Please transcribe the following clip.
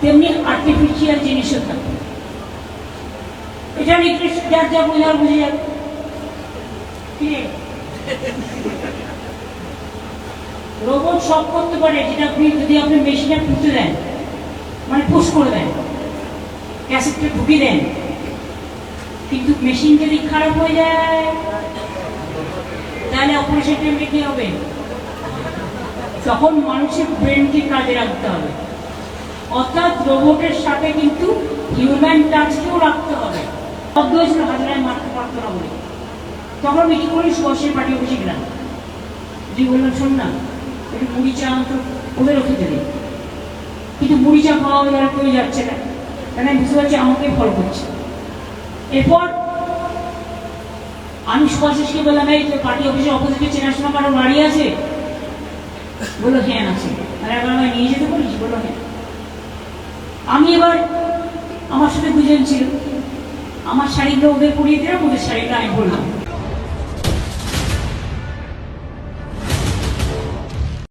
তেমনি আর্টিফিশিয়াল জিনিসও থাকে। এটা নিকৃষ্ট যার যা বোঝার বুঝে যাবে। রোবট সব করতে পারে, যেটা আপনি যদি আপনি মেশিনে পুঁতে দেন মানে পুশ করে দেন ক্যাসেটটা ঢুকিয়ে দেন, কিন্তু মেশিন যদি খারাপ হয়ে যায়, তাহলে অপারেশন টাইমে কি হবে? তখন মানুষের ব্রেনকে কাজে রাখতে হবে। অর্থাৎ রোবটের সাথে কিন্তু হিউম্যান টাচকেও রাখতে হবে। শব্দ হাজারায় মারতে পারতো না বলে তখন আমি কি করি সুভাষের পার্টি অফিসে গেলাম তুই বললাম শোন না, একটু মুড়ি চা তো ওদের ওকে দেবে কিন্তু মুড়ি চা খাওয়া যারা কেউ যাচ্ছে না। আমি বুঝতে পারছি আমাকে ফলো করছে। এরপর আমি সুভাষকে বললাম, এই পার্টি অফিসের অপোজিটে চেনাশোনা কারও বাড়ি আছে? বলল হ্যাঁ আছে। আর একবার আমায় নিয়ে যেতে বলিস বলল হ্যাঁ। আমি এবার আমার সাথে দুজন ছিল। আমার শাড়িটা ওদের পরিয়ে দিলাম, ওদের শাড়িটা আমি বললাম